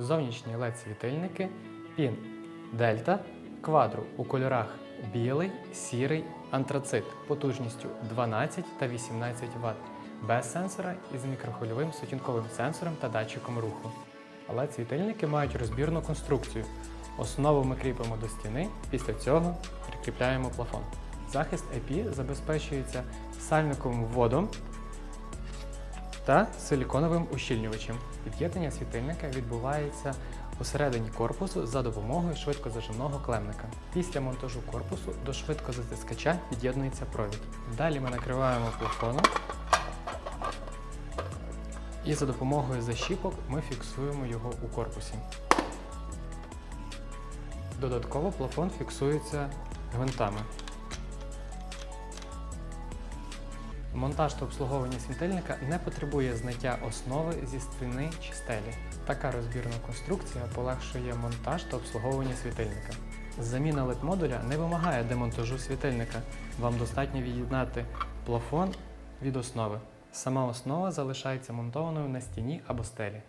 зовнішні LED-світильники PIN Delta Quadro у кольорах білий, сірий, антрацит потужністю 12 та 18 Вт без сенсора із мікрохвильовим сутінковим сенсором та датчиком руху. LED світильники мають розбірну конструкцію. Основу ми кріпимо до стіни, після цього прикріпляємо плафон. Захист IP забезпечується сальниковим вводом та силіконовим ущільнювачем. Під'єднання світильника відбувається усередині корпусу за допомогою швидкозажимного клемника. Після монтажу корпусу до швидкозатискача під'єднується провід. Далі ми накриваємо плафоном і за допомогою защіпок ми фіксуємо його у корпусі. Додатково плафон фіксується гвинтами. Монтаж та обслуговування світильника не потребує зняття основи зі стіни чи стелі. Така розбірна конструкція полегшує монтаж та обслуговування світильника. Заміна LED-модуля не вимагає демонтажу світильника. Вам достатньо від'єднати плафон від основи. Сама основа залишається монтованою на стіні або стелі.